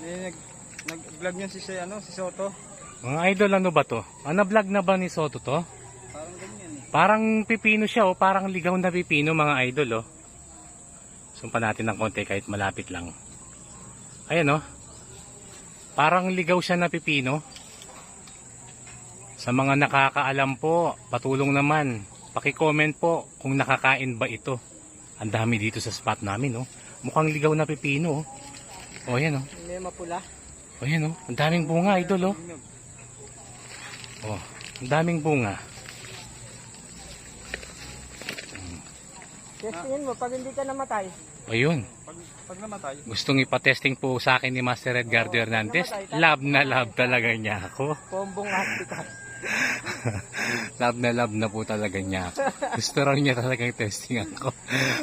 May nag, nag-vlog niyan si, si, ano, si Soto. Mga idol, ano ba to? Ano vlog na ba ni Soto to? Parang ganyan eh. Parang pipino siya, oh. Parang ligaw na pipino, mga idol, oh. Sumpa natin ng konti kahit malapit lang. Ayan, oh. Parang ligaw siya na pipino. Sa mga nakakaalam po, patulong naman. Paki-comment po kung nakakain ba ito. Ang dami dito sa spot namin, oh. Mukhang ligaw na pipino, oh. Oh, ayan, oh. May mapula. Oh, ayan, oh. Ang daming bunga, idol, oh. Oh, ang daming bunga. Testingin mo, pag hindi ka namatay. Ayun. Pag, pag namatay. Gustong ipatesting po sa akin ni Master Edgardo Hernandez. Love na love talaga niya ako. Pombong hospital. Love na love na po talaga niya ako. Gusto raw niya talagang testing ako.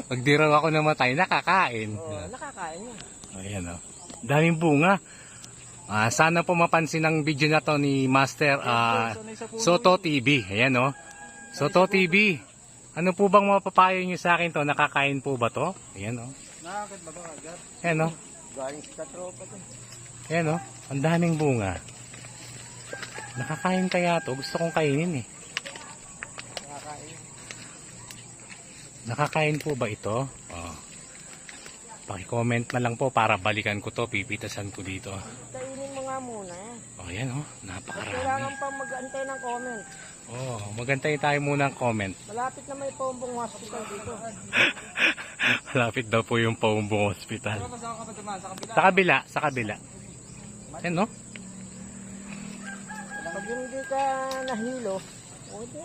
Pag di raw ako namatay, nakakain. Oo, nakakain yun. Ayan o. Daming bunga. Ah, sana po mapansin ang video na to ni Master ah, Soto TV. Ayan o. Soto TV. Ano po bang mapapayo niyo sa akin to? Nakakain po ba to? Ayan o. Nakakit ba ito agad? Ayan o. Galing sa tropa to. Ayan o, ang daming bunga. Nakakain kaya to? Gusto kong kainin eh. Nakakain. Nakakain po ba ito? Oh. Paki-comment na lang po para balikan ko to, pipitasan ko dito. Kainin mo nga muna eh. Oh, ayan oh, Kailangan napakarami. pa mag-antay ng comment. Oh, magantay tayo muna ng comment. Malapit na may pombong hospital dito. Malapit daw po yung Paumbong Hospital. Sa kabila? Sa kabila. Ayan no? Pag hindi ka nahilo, o di,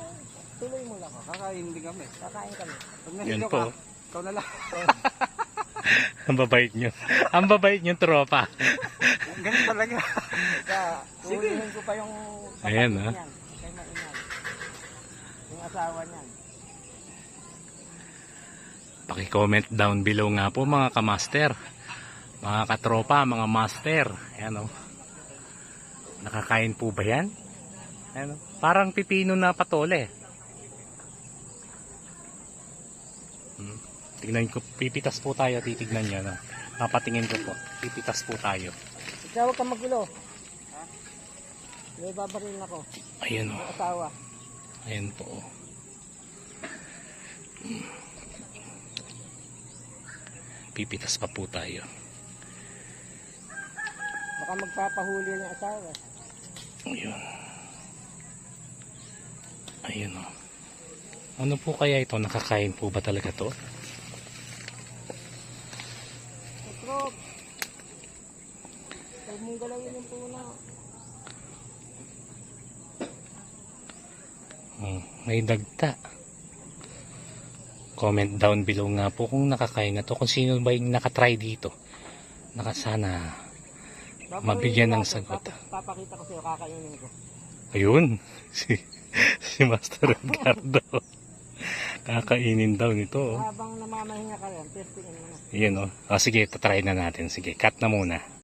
tuloy mo lang. Kakain din kami. Kakain kami. Pag Yan nahilo po. ka, ikaw na lang. Ang babait nyo. Ang babait nyo tropa. Ganun talaga. Ulihin ko pa yung Ayan, kapatid ah. niyan, Kay Mainay. Yung asawa niyan. Paki-comment down below nga po mga kamaster. Mga katropa, mga master. Ayan o. Nakakain po ba yan? Ayan o. Parang pipino na patole. Hmm. Tingnan ko, pipitas po tayo, titignan nyo. No? Napatingin ko po, pipitas po tayo. Ikaw ka magulo. Ha? May babaril ako. Ayan o. Yung asawa. Ayan po. oh. Pipitas pa po tayo. Baka magpapahuli yung asawa. Ayun. Ayun o. Ano po kaya ito? Nakakain po ba talaga to? Patrop! Huwag mong galawin yung puna. Hmm, may dagta. Comment down below nga po kung nakakain na to. Kung sino ba yung nakatry dito. Nakasana. Mabigyan ng sagot. Papakita ko sa'yo, kakainin ko. Ayun. Si, si Master Edgardo. Kakainin daw nito. oh. Habang namamahinga ka rin, testingin mo na. Yun o. Oh. sige, tatry na natin. Sige, cut na muna.